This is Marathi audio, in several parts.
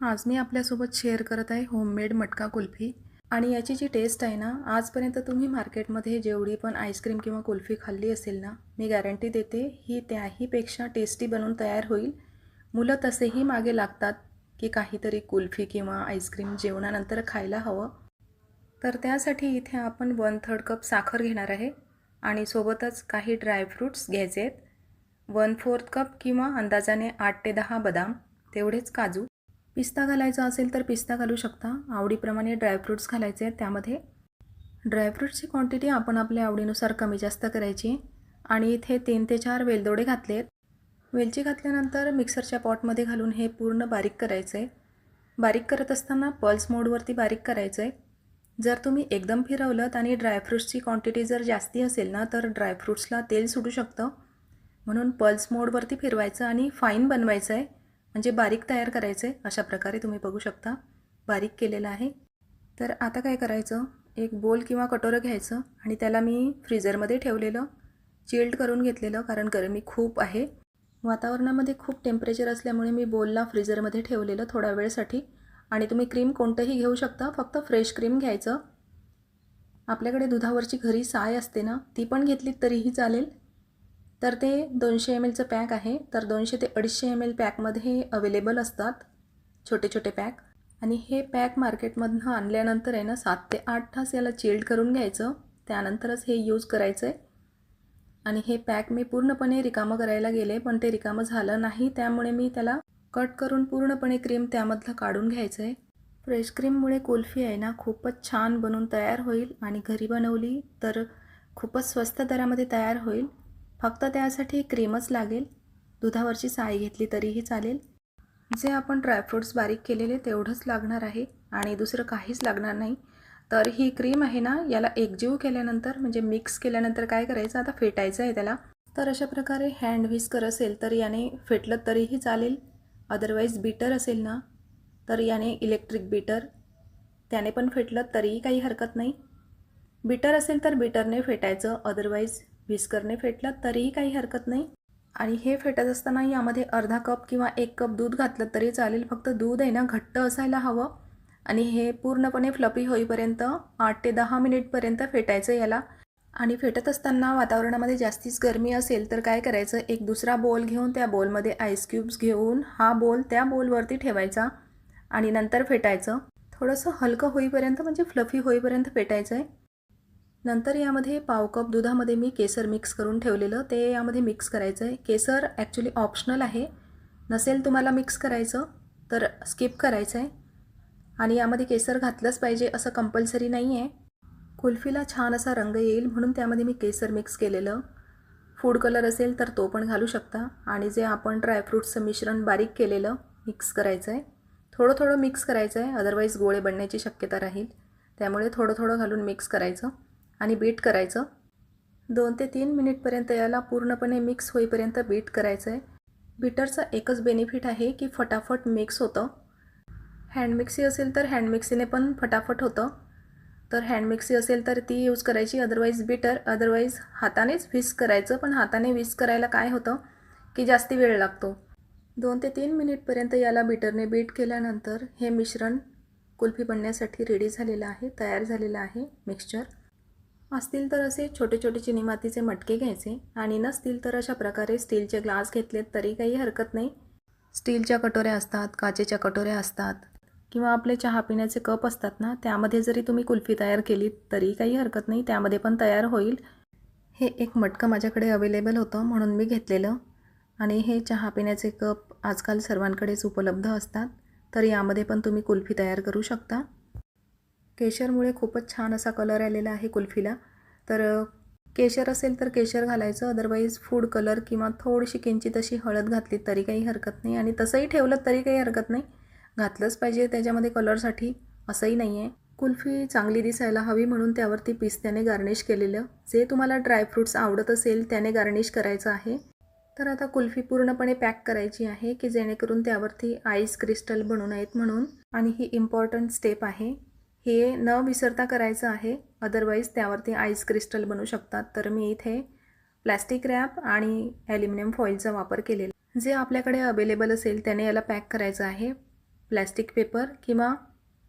आज मी आपल्यासोबत शेअर करत आहे होममेड मटका कुल्फी. आणि याची जी टेस्ट आहे ना आजपर्यंत तुम्ही मार्केटमध्ये जेवढी पण आईस्क्रीम किंवा कुल्फी खाल्ली असेल ना मी गॅरंटी देते ही त्याहीपेक्षा टेस्टी बनून तयार होईल. मुलं तसेही मागे लागतात की काहीतरी कुल्फी किंवा आईस्क्रीम जेवणानंतर खायला हवं. तर त्यासाठी इथे आपण वन थर्ड कप साखर घेणार आहे आणि सोबतच काही ड्रायफ्रूट्स घ्यायचे आहेत. वन फोर्थ कप किंवा अंदाजाने आठ ते दहा बदाम तेवढेच काजू. पिस्ता घालायचा असेल तर पिस्ता घालू शकता. आवडीप्रमाणे ड्रायफ्रूट्स घालायचे आहेत त्यामध्ये. ड्रायफ्रूटची क्वांटिटी आपण आपल्या आवडीनुसार कमी जास्त करायची. आणि इथे तीन ते चार वेलदोडे घातले आहेत वेलची घातल्यानंतर मिक्सरच्या पॉटमध्ये घालून हे पूर्ण बारीक करायचं. आहे बारीक करत असताना पल्स मोडवरती बारीक करायचं. आहे जर तुम्ही एकदम फिरवलं आणि ड्रायफ्रूट्सची क्वांटिटी जर जास्ती असेल ना तर ड्रायफ्रूट्सला तेल सुटू शकतं. म्हणून पल्स मोडवरती फिरवायचं आणि फाईन बनवायचं आहे म्हणजे बारीक तयार करायचं आहे अशा प्रकारे तुम्ही बघू शकता. बारीक केलेलं आहे. तर आता काय करायचं? एक बोल किंवा कटोरं घ्यायचं आणि त्याला मी फ्रीजरमध्ये ठेवलेलं चिल्ड करून घेतलेलं कारण गरमी खूप आहे. वातावरणामध्ये खूप टेम्परेचर असल्यामुळे मी बोलला फ्रीजरमध्ये ठेवलेलं थोड्या वेळसाठी. आणि तुम्ही क्रीम कोणतंही घेऊ शकता फक्त फ्रेश क्रीम घ्यायचं. आपल्याकडे दुधावरची घरी साय असते ना ती पण घेतलीत तरीही चालेल. तर ते दोनशे एम एलचं पॅक आहे. तर दोनशे ते अडीचशे एम एल पॅकमध्ये अवेलेबल असतात. छोटे छोटे पॅक आणि हे पॅक मार्केटमधनं आणल्यानंतर आहे ना सात ते आठ तास याला चिल्ड करून घ्यायचं. त्यानंतरच हे यूज करायचं आहे आणि हे पॅक मी पूर्णपणे रिकामं करायला गेले पण ते रिकामं झालं नाही. त्यामुळे मी त्याला कट करून पूर्णपणे क्रीम त्यामधलं काढून घ्यायचं आहे फ्रेश क्रीममुळे कुल्फी आहे ना खूपच छान बनून तयार होईल. आणि घरी बनवली तर खूपच स्वस्त दरामध्ये तयार होईल. फक्त त्यासाठी क्रीमच लागेल. दुधावरची साय घेतली तरीही चालेल. जे आपण ड्रायफ्रूट्स बारीक केलेले तेवढंच लागणार आहे आणि दुसरं काहीच लागणार नाही. तर ही क्रीम आहे ना याला एकजीव केल्यानंतर म्हणजे मिक्स केल्यानंतर काय करायचं? आता फेटायचं आहे त्याला. तर अशा प्रकारे हँड व्हिस्कर असेल तर याने फेटलं तरीही चालेल. अदरवाईज बीटर असेल ना तर याने इलेक्ट्रिक बीटर त्याने पण फेटलं तरीही काही हरकत नाही. बीटर असेल तर बीटरने फेटायचं. अदरवाईज व्हिस्करने फेटलं तरीही काही हरकत नाही. आणि हे फेटत असताना यामध्ये अर्धा कप किंवा एक कप दूध घातलं तरी चालेल. फक्त दूध आहे ना घट्ट असायला हवं. आणि हे पूर्णपणे फ्लपी होईपर्यंत आठ ते दहा मिनिटपर्यंत फेटायचं याला. आणि फेटत असताना वातावरणामध्ये जास्तीच गरमी असेल तर काय करायचं? एक दुसरा बोल घेऊन त्या बोलमध्ये आईस क्यूब्स घेऊन हा बोल त्या बोलवरती ठेवायचा आणि नंतर फेटायचं. थोडंसं हलकं होईपर्यंत म्हणजे फ्लफी होईपर्यंत फेटायचं आहे नंतर यामध्ये पाव कप दुधामध्ये मी केसर मिक्स करून ठेवलेलं. ते यामध्ये मिक्स करायचं आहे केसर ॲक्च्युली ऑप्शनल आहे. नसेल तुम्हाला मिक्स करायचं तर स्किप करायचं आहे आणि यामध्ये केसर घातलंच पाहिजे असं कंपल्सरी नाही आहे कुल्फीला छान असा रंग येईल म्हणून त्यामध्ये मी केसर मिक्स केलेलं. फूड कलर असेल तर तो पण घालू शकता. आणि जे आपण ड्रायफ्रूट्सचं मिश्रण बारीक केलेलं मिक्स करायचं आहे थोडं थोडं मिक्स करायचं आहे अदरवाईज गोळे बनण्याची शक्यता राहील. त्यामुळे थोडं थोडं घालून मिक्स करायचं. आणि बीट करायचं. दोन ते तीन मिनिटपर्यंत याला पूर्णपणे मिक्स होईपर्यंत बीट करायचं आहे बीटरचा एकच बेनिफिट आहे की फटाफट मिक्स होतं. हँड मिक्सी असेल तर हँड मिक्सीने पण फटाफट होतं. तर हँड मिक्सी असेल तर ती यूज करायची अदरवाईज बीटर अदरवाईज हातानेच व्हिस करायचं पण हाताने व्हिस करायला काय होतं? की जास्ती वेळ लागतो. दोन ते तीन मिनिटपर्यंत याला बीटरने बीट केल्यानंतर हे मिश्रण कुल्फी बनण्यासाठी रेडी झालेलं आहे तयार झालेलं आहे मिक्सचर असतील तर असे छोटे छोटे चिनी मातीचे मटके घ्यायचे आणि नसतील तर अशा प्रकारे स्टीलचे ग्लास घेतलेत तरी काही हरकत नाही. स्टीलच्या कटोऱ्या असतात काचेच्या कटोऱ्या असतात किंवा आपले चहा पिण्याचे कप असतात ना त्यामध्ये जरी तुम्ही कुल्फी तयार केली तरी काही हरकत नाही त्यामध्ये पण तयार होईल. हे एक मटकं माझ्याकडे अवेलेबल होतं म्हणून मी घेतलेलं. आणि हे चहा पिण्याचे कप आजकाल सर्वांकडेच उपलब्ध असतात तर यामध्ये पण तुम्ही कुल्फी तयार करू शकता. केशरमुळे खूपच छान असा कलर आलेला आहे कुल्फीला. तर केशर असेल तर केशर घालायचं अदरवाईज फूड कलर किंवा थोडीशी किंचित अशी हळद घातली तरी काही हरकत नाही. आणि तसंही ठेवलं तरी काही हरकत नाही. घातलंच पाहिजे त्याच्यामध्ये कलरसाठी असंही नाही आहे कुल्फी चांगली दिसायला हवी म्हणून त्यावरती पिस्त्याने गार्निश केलेलं. जे तुम्हाला ड्रायफ्रूट्स आवडत असेल त्याने गार्निश करायचं आहे. तर आता कुल्फी पूर्णपणे पॅक करायची आहे की जेणेकरून त्यावरती आईस क्रिस्टल बनू नयेत म्हणून. आणि ही इम्पॉर्टंट स्टेप आहे. हे न विसरता करायचं आहे. अदरवाईज त्यावरती आईस क्रिस्टल बनू शकतात. तर मी इथे प्लॅस्टिक रॅप आणि ॲल्युमिनियम फॉईलचा वापर केलेला जे आपल्याकडे अवेलेबल असेल त्याने याला पॅक करायचं आहे. प्लॅस्टिक पेपर किंवा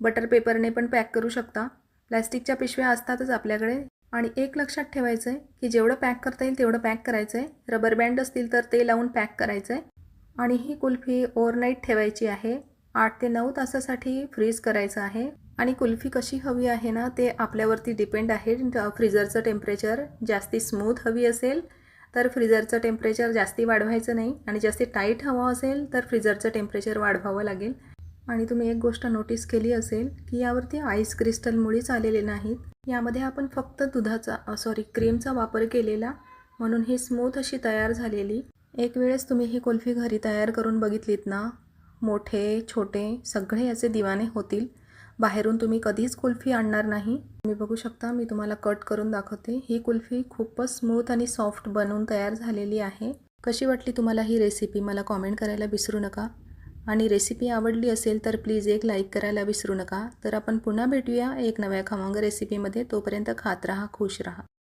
बटर पेपरने पण पॅक करू शकता. प्लॅस्टिकच्या पिशव्या असतातच आपल्याकडे. आणि एक लक्षात ठेवायचं आहे की जेवढं पॅक करता येईल तेवढं पॅक करायचं आहे रबर बँड असतील तर ते लावून पॅक करायचं आहे आणि ही कुल्फी ओव्हरनाईट ठेवायची आहे. आठ ते नऊ तासासाठी फ्रीज करायचं आहे. आणि कुल्फी कशी हवी आहे ना ते आपल्यावरती डिपेंड आहे. फ्रीजरचं टेम्परेचर जास्ती स्मूथ हवी असेल तर फ्रीजरचं टेम्परेचर जास्ती वाढवायचं नाही. आणि जास्ती टाईट हवं असेल तर फ्रीजरचं टेम्परेचर वाढवावं लागेल. आणि तुम्ही एक गोष्ट नोटीस केली असेल की यावरती आईस क्रिस्टल मुळीच आलेले नाहीत. यामध्ये आपण फक्त दुधाचा सॉरी क्रीमचा वापर केलेला म्हणून ही स्मूथ अशी तयार झालेली. एक वेळेस तुम्ही ही कुल्फी घरी तयार करून बघितलीत ना मोठे छोटे सगळे याचे दिवाने होतील. बाहेरून तुम्ही कधीच कुल्फी आणणार नाही. तुम्ही बघू शकता मी तुम्हाला कट करून दाखवते. ही कुल्फी खूपच स्मूथ आणि सॉफ्ट बनवून तयार झालेली आहे. कशी वाटली तुम्हाला ही रेसिपी? मला कॉमेंट करायला विसरू नका. आणि रेसिपी आवडली असेल तर प्लीज एक लाईक करायला विसरू नका. तर आपण पुन्हा भेटूया एक नव्या खमंग रेसिपीमध्ये. तोपर्यंत खात राहा खुश राहा.